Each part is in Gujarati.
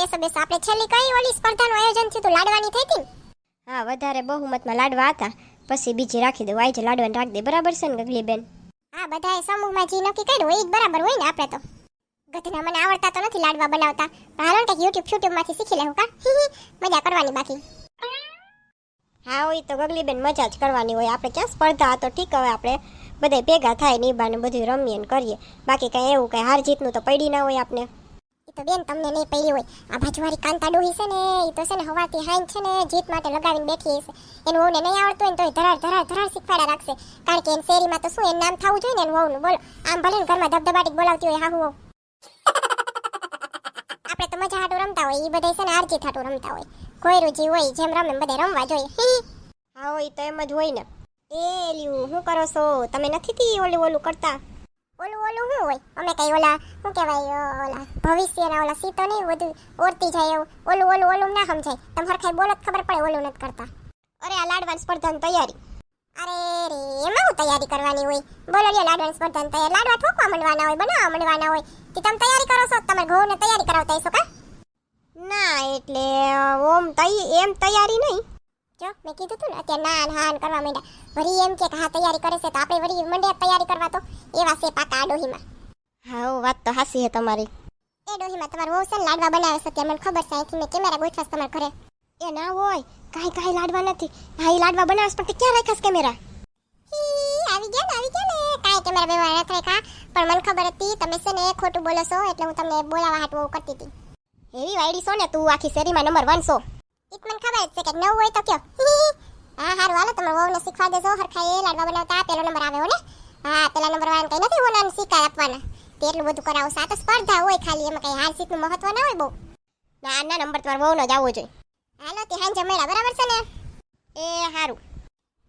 બેસો બેસો. આપણે છેલ્લી કઈ ઓલી સ્પર્ધાનું આયોજન થયું હતું લાડવાની થઈ હતી હા વધારે બહુમતમાં લાડવા હતા. પછી બીજી રાખી દઉં. આઈ જ લાડવાને રાખી દે. બરાબર છે ને ગગલી બેન હા બધાએ સમૂહમાં જે નક્કી કર્યું હોય એ જ બરાબર હોય ને આપણે તો. ગધના મને આવડતા તો નથી લાડવા બનાવતા. પણ હાલો કંઈક યુટ્યુબ ફ્યુટ્યુબમાંથી શીખી લેવું કા? મજા કરવાની બાકી. હા હોય તો ગગલી બેન મજા જ કરવાની હોય. આપણે ક્યાં સ્પર્ધા હતો? ઠીક હવે આપણે બધા ભેગા થાય ને બધું રમીએ ને કરીએ. બાકી કઈ એવું કઈ હાર જીતનું તો પડી ના હોય આપણે તો બેન તમને નહીં પડી હોય. આ બાજુવાળી કાંતા ડોહી છે ને એ તો છે ને હવાથી હાઈન છે ને જીત માટે લગાવીને બેઠી હશે. એનું વહુને નહીં આવડતું હોય ને એ ધરાર ધરાર ધરાર શીખવાડ્યા રાખશે. કારણ કે એની શેરીમાં તો શું એનું નામ થવું જોઈએ ને એનું વહુનું. બોલો આમ ભલે ને ઘરમાં ધબધબાટી બોલાવતી હોય હાહુ આપણે તો મજા હાટું રમતા હોય એ બધા છે ને આરજી હાટું રમતા હોય. કોઈ જે હોય જેમ રમે બધા રમવા જોઈએ. હા હોય તો એમ જ હોય ને. એ લ્યુ શું કરો છો? તમે નથી તી ઓલું ઓલું કરતા? ઓલું શું હોય? અમે કઈ ઓલા, શું કહેવાય ઓલા ભવિષ્યના ઓલા સીતો નહીં બધું ઓરતી જાય એવું, ઓલું ઓલું ઓલું ના સમજાય. તમે હરખાઈ બોલો ખબર પડે ઓલું નથી કરતા. અરે, આ લાડવાન સ્પર્ધાની તૈયારી. અરે, રે, એમાં હું તૈયારી કરવાની હોય? બોલો લ્યો, લાડવાની સ્પર્ધાની તૈયારી. લાડવા ઠોકવા મંડવાના હોય, બનાવવા મંડવાના હોય. તે તમે તૈયારી કરો છો? તમે ઘઉંને તૈયારી કરાવતા હશો કા? ના, એટલે ઓમ તૈ, એમ તૈયારી નહીં. જો મેં કીધું તું ને અત્યારે ના હાન કરવા માંડ્યા. વળી એમ કે હા તૈયારી કરે છે તો આપણે વળી મંડ્યા તૈયારી કરવા તો એવા છે પાકા આડોહીમાં ડોહીમાં. હા વાત તો હાસી હે તમારી. એ ડોહીમાં તમારું વહુ છે ને લાડવા બનાવે છે ત્યાં મને ખબર છે અહીંથી મેં કેમેરા ગોઠવાસ તમારા ઘરે. એ ના હોય કાંઈ કાંઈ લાડવા નથી. ભાઈ લાડવા બનાવશ પણ તે ક્યાં રાખાશ કેમેરા? આવી ગયા ને આવી ગયા ને. કાંઈ કેમેરા બેવા રાખ્યા. પણ મને ખબર હતી તમે છે ને ખોટું બોલો છો એટલે હું તમને બોલાવા હાટું એવું કરતી હતી. એવી વાયડી છો ને તું આખી શેરીમાં નંબર વન છો. ઈ મને ખબર જ છે કે નવ હોય તો કયો હા હારું હાલો તમારા વહુને શીખવા દેજો હરખા એ લાડવા બનાવતા પેલો નંબર આવે ને હા પેલા નંબર વાળાને કઈ નથી ઓલાને શીખાય આપવાના એટલું બધું કરાવશે આ સ્પર્ધા હોય ખાલી એમાં કઈ હાર મહત્વ ના હોય બહુ ના ના નંબર તમારે બહુ જ આવવો જોઈએ હાલો તે હાંજે મળ્યા બરાબર છે ને એ સારું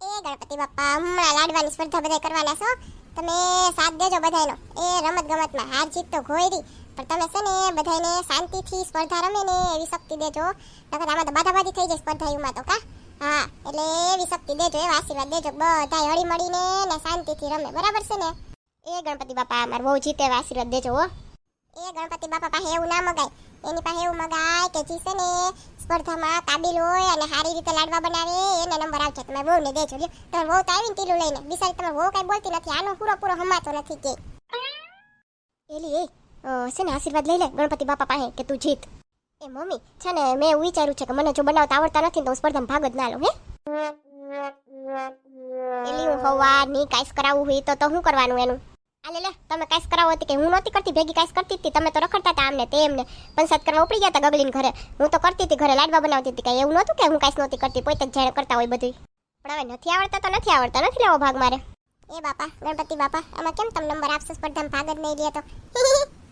એ ગણપતિ બાપા હમણાં લાડવાની સ્પર્ધા બધા કરવાના છો તમે સાથ દેજો બધાનો એ રમત ગમતમાં હાર જીત તો ઘોયરી પણ તમે છે ને બધાને શાંતિથી સ્પર્ધા રમે ને એવી શક્તિ દેજો. નકર આમાં તો બાધાબાધી થઈ જાય સ્પર્ધા એમાં તો કા? હા, એટલે એવી શક્તિ દેજો, એવા આશીર્વાદ દેજો. બધાય હળી મળીને ને શાંતિથી રમે. બરાબર છે ને? એ ગણપતિ બાપા અમારે બહુ જીતે એવા આશીર્વાદ દેજો હો. એ ગણપતિ બાપા પાસે એવું ના મગાય. એની પાસે એવું મગાય કે જી છે ને સ્પર્ધામાં કાબિલ હોય અને સારી રીતે લાડવા બનાવે, એને નંબર આવશે તમે બહુ ને દેજો. લ્યો. તમે બહુ તો આવીને ટીલું લઈને. બિસારી તમે બહુ કઈ બોલતી નથી. આનો પૂરો પૂરો હમાતો નથી કે. એલી, એ છે ને, આશીર્વાદ લઈ લે. ગણપતિ બાપા પાસે કે તું જીત. એ મમ્મી, છે ને, મેં એવું વિચાર્યું છે કે મને જો બનાવતા આવડતા નથી તો હું સ્પર્ધામાં ભાગ જ ના લઉં, હે? એલી હું હવાની કાઈસ કરાવવું હોય તો તો શું કરવાનું એનું? આ લે તમે કાઈસ કરાવો હતી કે હું નહોતી કરતી? ભેગી કાઈસ કરતી હતી? તમે તો રખડતા હતા આમને તેમને પંચાયત કરવા ઉપડી ગયા હતા ગગલીને ઘરે. હું તો કરતી હતી, ઘરે લાડવા બનાવતી હતી. કાંઈ એવું નહોતું કે હું કાઈસ નહોતી કરતી? પોતે જ જાણે કરતા હોય બધું પણ હવે નથી આવડતા તો નથી આવડતા. નથી લેવો ભાગ મારે. એ બાપા, ગણપતિ બાપા, આમાં કેમ તમે નંબર આપશો? સ્પર્ધામાં ભાગ જ નહીં લે તો.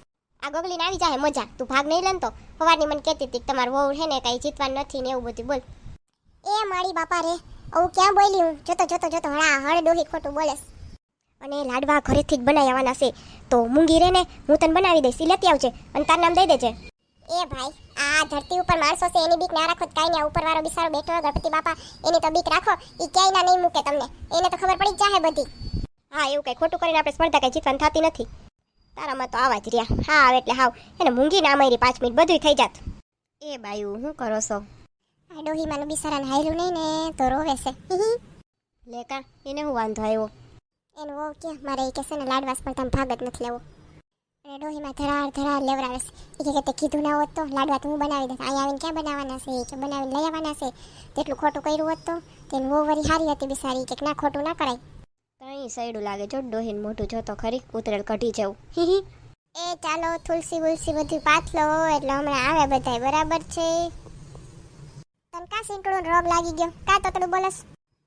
આ ગગલીને આવી જાય મજા. તું ભાગ નહીં લેન તો. સવારની મને કહેતી હતી તમારું વહુ છે ને કાંઈ જીતવાનું નથી ને એવું બધું. બોલ. એ મારી બાપા રે હું ક્યાં બોલી હું? જોતો જોતો જોતો હળા હળ ડોહી ખોટું બોલેસ અને લાડવા ઘરેથી જ બનાવી આવવાના છે. તો મૂંગી રે ને હું તને બનાવી દઈશ. લેતી આવજે અને તાર નામ દઈ દેજે. એ ભાઈ આ ધરતી ઉપર માણસો છે એની બીક ના રાખો કાંઈ નહીં. ઉપર વાળો બિસારો બેઠો ગણપતિ બાપા એની તો બીક રાખો. એ ક્યાંય ના નહીં મૂકે તમને. એને તો ખબર પડી જ જાહે બધી. હા એવું કઈ ખોટું કરીને આપણે સ્પર્ધા કઈ જીતવાની થતી નથી. તારામાં તો આવા જ રહ્યા. હા આવે એટલે હાવ. એને મૂંગી ના મારી પાંચ મિનિટ બધું થઈ જાત. એ બાયુ શું કરો છો? આ ડોહી માનું બિસારાને હાયલું નહીં ને તો રોવે છે. લેકા એને હું વાંધો આવ્યો? એનું વો કે મારે એ કહેશે ને પણ તમે ભાગ જ નથી લેવો. અને ડોહીમાં ધરાર ધરાર લેવડાવે છે. એ કે તે કીધું ના હોત તો લાડવા તો હું બનાવી દે અહીંયા આવીને ક્યાં બનાવવાના છે? એ કે બનાવીને લઈ આવવાના છે. તેટલું ખોટું કર્યું હોત તો તેનું વો વરી હારી હતી બિસારી. કે ના ખોટું ના કરાય. કઈ સૈડું લાગે જો ડોહીન મોઢું જોતો ખરી, ઉતરેલ કઢી જવું. હિહી એ ચાલો, તુલસી બુલસી બધું પાથલો એટલે હમણાં આવે બધાય, બરાબર છે? તને કા સિંકડું રોગ લાગી ગયો? કા તતડું બોલસ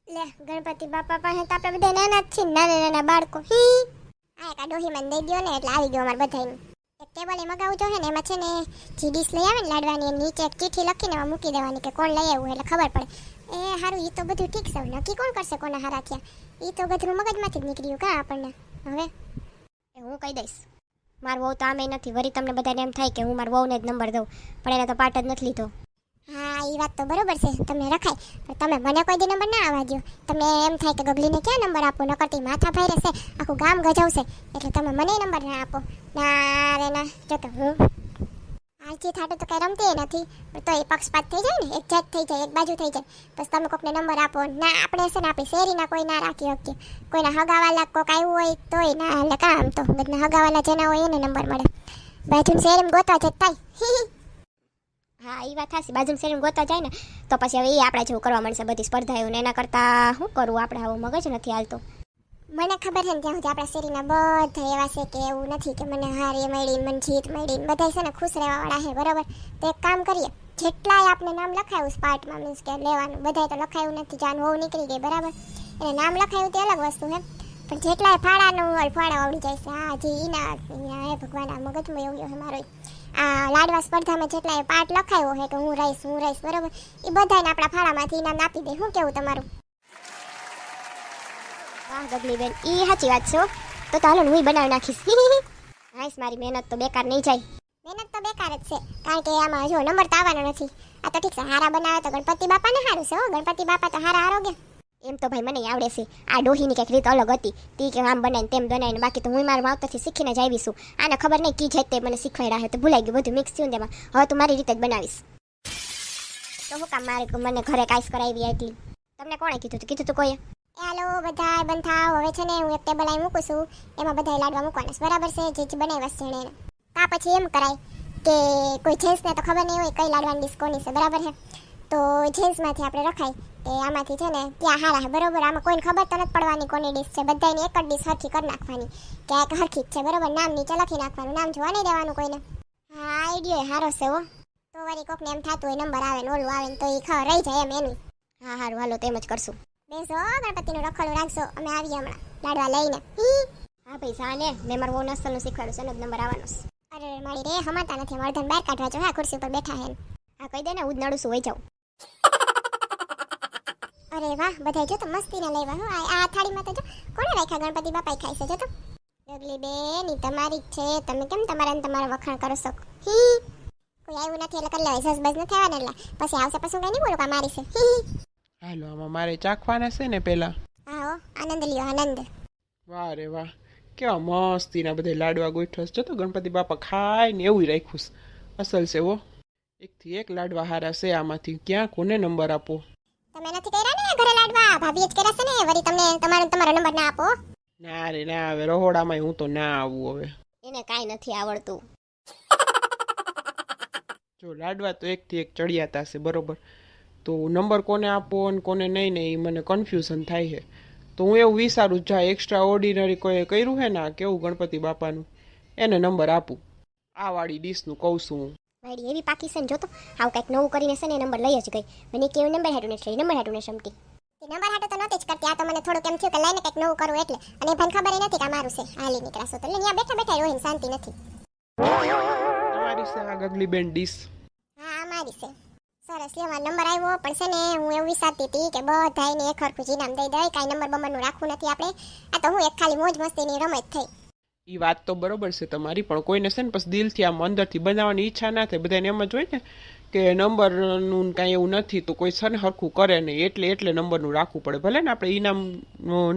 લે, ગણપતિ બાપા પાસે તો આપણે બધા નાના જ છીએ નાના નાના બાળકો. હી આ એક ડોહી મને દઈ ગયો ને, એટલે આવી ગયો અમારે બધાયનું. એક ટેબલ એ મગાવું જોઈએ ને, એમાં છે ને, જી ડીશ લઈ આવે ને લાડવાની નીચે એક ચીઠી લખીને મૂકી દેવાની કે કોણ લઈ આવ્યું એટલે ખબર પડે. એ હારું એ તો બધું ઠીક છે. નક્કી કોણ કરશે કોના હારા થયા? એ તો ગધરું મગજમાંથી જ નીકળ્યું કા આપણને? હવે? હું કહી દઈશ. મારું વહુ તો આમે નથી. વરી તમને બધાને એમ થાય કે હું મારું વહુને જ નંબર દઉં. પણ એને તો પાટ જ નથી લીધો. હા એ વાત તો બરોબર છે. તમને રખાય. પણ તમે મને કોઈ દી નંબર ના આવવા દો તમને એમ થાય કે ગગલીને ક્યાં નંબર આપો? નકરતી માથા ભાઈ રહેશે. આખું ગામ ગજાવશે. એટલે તમે મને નંબર ના આપો. ના રે ના. જો તો હું હાલજી થાટો તો કઈ રમતી નથી. પણ તો એ પક્ષપાત થઈ જાય ને, એક જાત થઈ જાય, એક બાજુ થઈ જાય. પછી તમે કોકને નંબર આપો. ના, આપણે છે ને આપણી શેરીના કોઈ ના રાખી શકીએ. કોઈના હગાવાલા કોક આવ્યું હોય તોય ના, એટલે કામ તો બધા હગાવાલા જેના હોય એને નંબર મળે. બાજુ શેરીમાં ગોતવા જતા હા એ વાત થશે બાજુ શેરીમાં ગોતા જાય ને, તો પછી હવે એ આપણા જેવું કરવા મળશે બધી સ્પર્ધાઓ ને એના કરતાં શું કરવું? આપણે આવું મગજ નથી હાલતો. મને ખબર છે ને ત્યાં સુધી આપણા શેરીના બધા એવા છે કે એવું નથી કે મને હારી મળી, મને જીત મળી બધા છે ને ખુશ રહેવાવાળા છે, બરાબર? તો એક કામ કરીએ, જેટલાય આપણે નામ લખાયું સ્પાર્ટમાં મીન્સ કે લેવાનું, બધાય તો લખાયું નથી, જાન હોવ નીકળી ગઈ, બરાબર? એને નામ લખાયું તે અલગ વસ્તુ છે, પણ જેટલાય ફાળાનું હોય, ફાળા આવડી જાય છે, હા, જે ઈના હે ભગવાન, આ મગજમાં એવું છે મારો આ લાડવા સ્પર્ધામાં જેટલાય પાર્ટ લખાયો છે કે હું રહીશ હું રહીશ, બરાબર? એ બધાને આપણા ફાળામાંથી ઇનામ આપી દે, શું કેવું તમારું? વાહ ગગલી બેન એ સાચી વાત છો તો ચાલો હું બનાવી નાખીશ. નાઈસ મારી મહેનત તો બેકાર નહીં જાય. મહેનત તો બેકાર જ છે કારણ કે આમાં જો નંબર તો આવવાનો નથી. આ તો ઠીક છે હારા બનાવે તો ગણપતિ બાપાને સારું છે હો. ગણપતિ બાપા તો હારા આરોગ્ય. એમ તો ભાઈ મને આવડે છે. આ ડોહીની કંઈક રીત અલગ હતી. તી કે આમ બનાવીને તેમ બનાવીને બાકી તો હું મારા માવતરથી શીખીને જ આવી છું. આને ખબર નહીં કી જાય તે મને શીખવાડ્યા છે તો ભૂલાઈ ગયું બધું મિક્સ થયું તેમાં. હવે તું મારી રીતે જ બનાવીશ. તો હું કામ મારે મને ઘરે કાંઈ કરાવી એટલી તમને કોણે કીધું તું? કીધું તું કોઈ હાલો બધા બંધ થાવ હવે છે ને હું એક ટેબલ આવી મૂકું છું. એમાં બધા લાડવા મૂકવાના બરાબર છે? જે જે બનાવ્યા છે એણે કા પછી એમ કરાય કે કોઈ જેન્ટ્સને તો ખબર નહીં હોય કઈ લાડવાની ડિશ કોની છે. બરાબર છે? તો જેન્ટ્સમાંથી આપણે રખાય કે આમાંથી છે ને ત્યાં હારા છે. બરાબર? આમાં કોઈને ખબર તો નથી પડવાની કોની ડિશ છે. બધાની એક જ ડિશ હરખી કરી નાખવાની. કે એક હરખી જ છે. બરોબર? નામ નીચે લખી નાખવાનું. નામ જોવા નહીં દેવાનું કોઈને. હા આઈડિયો હારો છે હો. તો વળી કોકને એમ થતું હોય નંબર આવે ને ઓલું આવે ને તો એ ખબર રહી જાય એમ એનું. હા, હારું. હાલો, તો એમ જ કરશું. બેસો ગણપતિનું રખડું રાખજો અમે આવીએ હમણાં. લાડવા લઈને. હા. ભાઈ સાને મેં મારું બહુ નસલનું શીખવાડું છે એનો જ નંબર આવવાનો છે. અરે મારી રે હમાતા નથી. વર્ધન બહાર કાઢવા જો હા ખુરશી ઉપર બેઠા હે. હા કહી દે ને હું જ નડું છું વહી જાઉં. અરે વાહ બધા જો તો મસ્તી ના લેવા હો. આ આ થાળીમાં તો જો કોણે રાખ્યા? ગણપતિ બાપાએ ખાઈ છે જો તો. ડગલી બેન તમારી જ છે. તમે કેમ તમારા ને તમારા વખાણ કરો છો? હી. કોઈ આવ્યું નથી એટલે કરી લેવાય. સસ બસ નથી આવવાના એટલે. પછી આવશે પછી હું કઈ નહીં બોલું કે મારી છે. હાલો આમાં મારે ચાખવાના છે ને પેલા હા આનંદ લ્યો આનંદ વાહ રે વાહ કેવા મસ્તીના બધા લાડવા ગોઠવસ જો તો ગણપતિ બાપા ખાય ને એવું રાખ્યું અસલ છે વો એકથી એક લાડવા હારા છે આમાંથી ક્યાં કોને નંબર આપો તમે નથી કર્યા ને ઘરે લાડવા ભાભીએ જ કર્યા છે ને વળી તમને તમારો તમારો નંબર ના આપો ના રે ના હવે રહોડામાં હું તો ના આવું હવે એને કાંઈ નથી આવડતું જો લાડવા તો એકથી એક ચડિયાતા છે બરોબર તો નંબર કોને આપો અને કોને નહીં ને એ મને કન્ફ્યુઝન થાય છે. તો હું એવું વિચારું જા એક્સ્ટ્રા ઓર્ડિનરી કોઈ કર્યું હે ને આ કેવું ગણપતિ બાપાનું? એને નંબર આપું. આ વાળી ડીશનું કહું છું હું. વાડી એવી પાકી છે ને જોતો આવું કંઈક નવું કરીને છે ને નંબર લઈ જ ગઈ. મને કેવું નંબર હેડું ને નંબર હેડું ને શમતી તે નંબર હાટો તો નહોતી જ કરતી આ તો મને થોડુંક એમ થયું કે લઈને કંઈક નવું કરું એટલે. અને ભાઈ ખબર નથી કે મારું છે. હાલી નીકળાશો તો. અહીંયા બેઠા બેઠા રોહીને શાંતિ નથી. તમારી છે આ ગગલી બેન ડીશ હા આ મારી છે. સરસ લેવા નંબર આવ્યો પણ છે ને હું એવું વિચારતી હતી કે બધાને એક હરખું જ દઈ દઈ કાંઈ નંબર બંબરનું રાખવું નથી આપણે. આ તો હું એક ખાલી મોજ મસ્તીની રમત થઈ. એ વાત તો બરોબર છે તમારી પણ કોઈને છે ને પછી દિલથી આમ અંદરથી બનાવવાની ઈચ્છા ના થાય. બધાને એમ જ હોય ને કે નંબરનું કાંઈ એવું નથી તો કોઈ છે ને હરખું કરે નહીં. એટલે એટલે નંબરનું રાખવું પડે. ભલે ને આપણે ઇનામ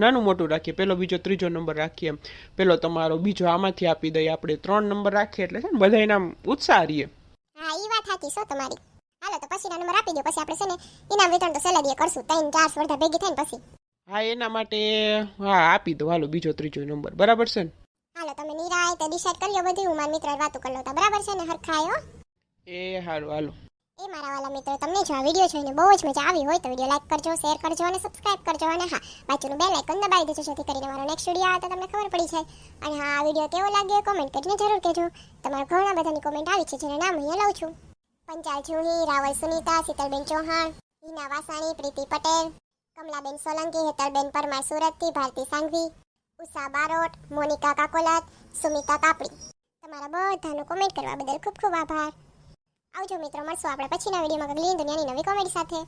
નાનું મોટું રાખીએ પેલો બીજો ત્રીજો નંબર રાખીએ પેલો તમારો બીજો આમાંથી આપી દઈએ. આપણે ત્રણ નંબર રાખીએ એટલે છે ને બધા ઇનામ ઉત્સાહ રહીએ. હા એ વાત સાચી છો તમારી. હાલો તો પછીના નંબર આપી દો પછી આપણે છે ને ઇનામ વિતરણ તો સેલેરીએ કરશું. ત્રણ ચાર સ્પર્ધા ભેગી થઈને પછી. હા એના માટે હા આપી દો. હાલો બીજો ત્રીજો નંબર બરાબર છે ને? હાલો તમે નિરાય તે ડિસાઈડ કરી લો બધું? હું મારા મિત્ર વાતો કરી લઉં. બરાબર છે ને હરખાયો એ હારું હાલો. એ મારા વાલા મિત્રો તમને જો આ વીડિયો જોઈને બહુ જ મજા આવી હોય તો વીડિયો લાઈક કરજો શેર કરજો અને સબસ્ક્રાઇબ કરજો. અને હા બાજુનું બેલ આઇકન દબાવી દેજો જેથી કરીને મારો નેક્સ્ટ વીડિયો આવે તો તમને ખબર પડી જાય. અને હા આ વીડિયો કેવો લાગ્યો કોમેન્ટ કરીને જરૂર કહેજો. તમારા ઘણા બધાની કોમેન્ટ આવી છે જેને નામ અહીંયા લઉં છું. પંચાલ જોહી, રાવલ સુનીતા, શીતલબેન ચૌહાણ, હિના વાસાણી, પ્રીતિ પટેલ, કમલાબેન સોલંકી, હેતલબેન પરમાર સુરતથી, ભારતી સાંઘવી, ઉષા બારોટ, મોનિકા કાકોલાત, સુમિતા કાપડી. તમારા બધાનું કોમેન્ટ કરવા બદલ ખૂબ ખૂબ આભાર. આવજો મિત્રો, મળશું આપણે પછીના વિડીયોમાં. ગગલી દુનિયાની નવી કોમેડી સાથે.